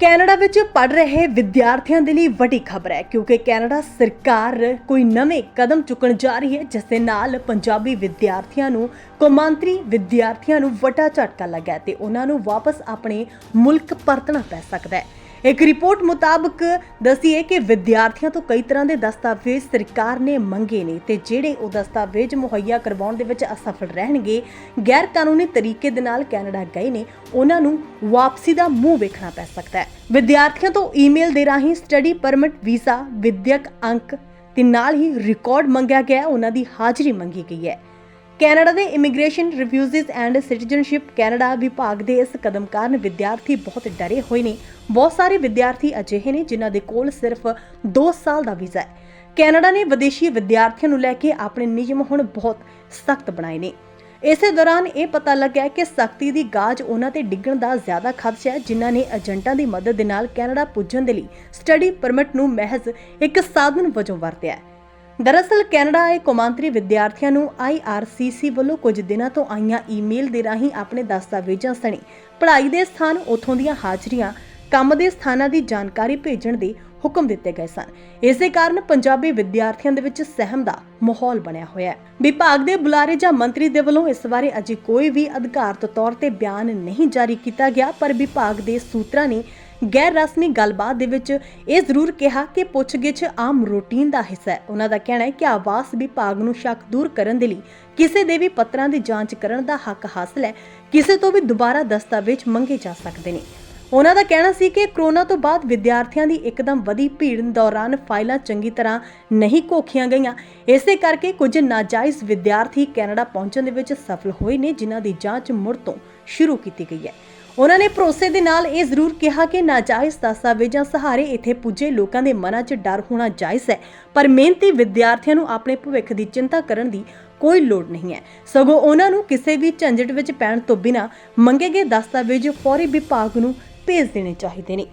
Canada ਵਿੱਚ ਪੜ ਰਹੇ ਵਿਦਿਆਰਥੀਆਂ ਦੇ ਲਈ ਵੱਡੀ ਖਬਰ ਹੈ, ਕਿਉਂਕਿ ਕੈਨੇਡਾ ਸਰਕਾਰ ਕੋਈ ਨਵੇਂ ਕਦਮ ਚੁੱਕਣ ਜਾ ਰਹੀ ਹੈ, ਜਿਸ ਦੇ ਨਾਲ ਪੰਜਾਬੀ ਵਿਦਿਆਰਥੀਆਂ ਨੂੰ, ਕੌਮਾਂਤਰੀ ਵਿਦਿਆਰਥੀਆਂ ਨੂੰ ਵੱਡਾ ਝਟਕਾ ਲੱਗਾ ਹੈ ਤੇ ਉਹਨਾਂ ਨੂੰ ਵਾਪਸ ਆਪਣੇ ਮੁਲਕ ਪਰਤਣਾ ਪੈ ਸਕਦਾ ਹੈ। ਇੱਕ ਰਿਪੋਰਟ ਮੁਤਾਬਕ ਦਸੀਏ ਕਿ ਵਿਦਿਆਰਥੀਆਂ ਤੋਂ ਕਈ ਤਰ੍ਹਾਂ ਦੇ ਦਸਤਾਵੇਜ਼ ਸਰਕਾਰ ਨੇ ਮੰਗੇ ਨੇ ਤੇ ਜਿਹੜੇ ਉਹ ਦਸਤਾਵੇਜ਼ ਮੁਹੱਈਆ ਕਰਵਾਉਣ ਦੇ ਵਿੱਚ ਅਸਫਲ ਰਹਿਣਗੇ ਗੈਰ ਕਾਨੂੰਨੀ ਤਰੀਕੇ ਦੇ ਨਾਲ ਕੈਨੇਡਾ ਗਏ ਨੇ, ਉਹਨਾਂ ਨੂੰ ਵਾਪਸੀ ਦਾ ਮੂੰਹ ਵੇਖਣਾ ਪੈ ਸਕਦਾ ਹੈ। ਵਿਦਿਆਰਥੀਆਂ ਤੋਂ ਈਮੇਲ ਦੇ ਰਾਹੀਂ ਸਟੱਡੀ ਪਰਮਿਟ, ਵੀਜ਼ਾ, ਵਿਦਿਅਕ ਅੰਕ ਤੇ ਨਾਲ ਹੀ ਰਿਕਾਰਡ ਮੰਗਿਆ ਗਿਆ, ਉਹਨਾਂ ਦੀ ਹਾਜ਼ਰੀ ਮੰਗੀ ਗਈ ਹੈ। ਕੈਨੇਡਾ ਦੇ immigration refugees and citizenship Canada ਵਿਭਾਗ ਦੇ ਇਸ ਕਦਮ ਕਾਰਨ ਵਿਦਿਆਰਥੀ ਬਹੁਤ ਡਰੇ ਹੋਏ ਨੇ। ਬਹੁਤ ਸਾਰੇ ਵਿਦਿਆਰਥੀ ਅਜਿਹੇ ਨੇ ਜਿਨ੍ਹਾਂ ਦੇ ਕੋਲ ਸਿਰਫ 2 ਸਾਲ ਦਾ ਵੀਜ਼ਾ ਹੈ। ਕੈਨੇਡਾ ਨੇ ਵਿਦੇਸ਼ੀ ਵਿਦਿਆਰਥੀਆਂ ਨੂੰ ਲੈ ਕੇ ਆਪਣੇ ਨਿਯਮ ਹੁਣ ਬਹੁਤ ਸਖਤ ਬਣਾਏ ਨੇ। ਇਸੇ ਦੌਰਾਨ ਇਹ ਪਤਾ ਲੱਗਿਆ ਕਿ ਸਖਤੀ ਦੀ ਗਾਜ ਉਹਨਾਂ ਤੇ ਡਿੱਗਣ ਦਾ ਜ਼ਿਆਦਾ ਖਦਸ਼ਾ ਹੈ, ਜਿਨ੍ਹਾਂ ਨੇ ਏਜੰਟਾਂ ਦੀ ਮਦਦ ਦੇ ਨਾਲ ਕੈਨੇਡਾ ਪੁੱਜਣ ਦੇ ਲਈ ਸਟੱਡੀ ਪਰਮਿਟ ਨੂੰ ਮਹਿਜ਼ ਇੱਕ ਸਾਧਨ ਵਜੋਂ ਵਰਤਿਆ ਹੈ। ਦਰਅਸਲ ਕੈਨੇਡਾ ਆਏ ਕੌਮਾਂਤਰੀ ਵਿਦਿਆਰਥੀਆਂ ਨੂੰ IRCC ਵੱਲੋਂ ਕੁਝ ਦਿਨਾਂ ਤੋਂ ਆਈਆਂ ਈਮੇਲ ਦੇ ਰਾਹੀਂ ਆਪਣੇ ਦਸਤਾਵੇਜ਼ਾਂ ਸਣੇ। ਪੜ੍ਹਾਈ ਦੇ ਸਥਾਨ ਉਥੋਂ ਦੀਆਂ ਹਾਜ਼ਰੀਆਂ, ਕੰਮ ਦੇ ਸਥਾਨਾਂ ਦੀ ਜਾਣਕਾਰੀ ਭੇਜਣ ਦੇ ਹੁਕਮ ਦਿੱਤੇ ਗਏ ਸਨ। ਇਸੇ ਕਾਰਨ ਪੰਜਾਬੀ ਵਿਦਿਆਰਥੀਆਂ ਦੇ ਵਿੱਚ ਸਹਿਮ ਦਾ ਮਾਹੌਲ ਬਣਿਆ ਹੋਇਆ ਹੈ। ਵਿਭਾਗ ਦੇ ਬੁਲਾਰੇ ਜਾਂ ਮੰਤਰੀ ਦੇ ਵੱਲੋਂ ਇਸ ਬਾਰੇ ਅਜੇ ਕੋਈ ਵੀ ਅਧਿਕਾਰਤ ਤੌਰ ਤੇ ਬਿਆਨ ਨਹੀਂ ਜਾਰੀ ਕੀਤਾ ਗਿਆ, ਪਰ ਵਿਭਾਗ ਦੇ ਸੂਤਰਾਂ ਨੇ ਗੈਰ ਰਸਮੀ ਗੱਲਬਾਤ ਦੇ ਵਿੱਚ ਇਹ ਜ਼ਰੂਰ ਕਿਹਾ ਕਿ ਪੁੱਛਗਿੱਛ ਆਮ ਰੂਟੀਨ ਦਾ ਹਿੱਸਾ ਹੈ। ਉਹਨਾਂ ਦਾ ਕਹਿਣਾ ਹੈ ਕਿ ਆਵਾਸ ਵਿਭਾਗ ਨੂੰ ਸ਼ੱਕ ਦੂਰ ਕਰਨ ਦੇ ਲਈ ਕਿਸੇ ਦੇ ਵੀ ਪੱਤਰਾਂ ਦੀ ਜਾਂਚ ਕਰਨ ਦਾ ਹੱਕ ਹਾਸਲ ਹੈ। ਕਿਸੇ ਤੋਂ ਵੀ ਦੁਬਾਰਾ ਦਸਤਾਵੇਜ਼ ਮੰਗੇ ਜਾ ਸਕਦੇ ਨੇ। ਉਹਨਾਂ ਦਾ ਕਹਿਣਾ ਸੀ ਕਿ ਕਰੋਨਾ ਤੋਂ ਬਾਅਦ ਵਿਦਿਆਰਥੀਆਂ ਦੀ ਇੱਕਦਮ ਵਧੀ ਭੀੜ ਦੌਰਾਨ ਫਾਈਲਾਂ ਚੰਗੀ ਤਰ੍ਹਾਂ ਨਹੀਂ ਕੋਖੀਆਂ ਗਈਆਂ। ਇਸੇ ਕਰਕੇ ਕੁਝ ਨਾਜਾਇਜ਼ ਵਿਦਿਆਰਥੀ ਕੈਨੇਡਾ ਪਹੁੰਚਣ ਦੇ ਵਿੱਚ ਸਫਲ ਹੋਏ ਨੇ, ਜਿਨ੍ਹਾਂ ਦੀ ਜਾਂਚ ਮੁੜ ਤੋਂ ਸ਼ੁਰੂ ਕੀਤੀ ਗਈ ਹੈ। ਉਹਨਾਂ ਨੇ ਭਰੋਸੇ ਦੇ ਨਾਲ ਇਹ ਜ਼ਰੂਰ ਕਿਹਾ ਕਿ ਨਾਜਾਇਜ਼ ਦਸਤਾਵੇਜ਼ਾਂ ਸਹਾਰੇ ਇੱਥੇ ਪੁੱਜੇ ਲੋਕਾਂ ਦੇ ਮਨਾਂ 'ਚ ਡਰ ਹੋਣਾ ਜਾਇਜ਼ ਹੈ, ਪਰ ਮਿਹਨਤੀ ਵਿਦਿਆਰਥੀਆਂ ਨੂੰ ਆਪਣੇ ਭਵਿੱਖ ਦੀ ਚਿੰਤਾ ਕਰਨ ਦੀ ਕੋਈ ਲੋੜ ਨਹੀਂ ਹੈ। ਸਗੋਂ ਉਹਨਾਂ ਨੂੰ ਕਿਸੇ ਵੀ ਝੰਜਟ ਵਿੱਚ ਪੈਣ ਤੋਂ ਬਿਨਾਂ ਮੰਗੇ ਗਏ ਦਸਤਾਵੇਜ਼ ਫੌਰੀ ਵਿਭਾਗ ਨੂੰ ਭੇਜ ਦੇਣੇ ਚਾਹੀਦੇ ਨੇ।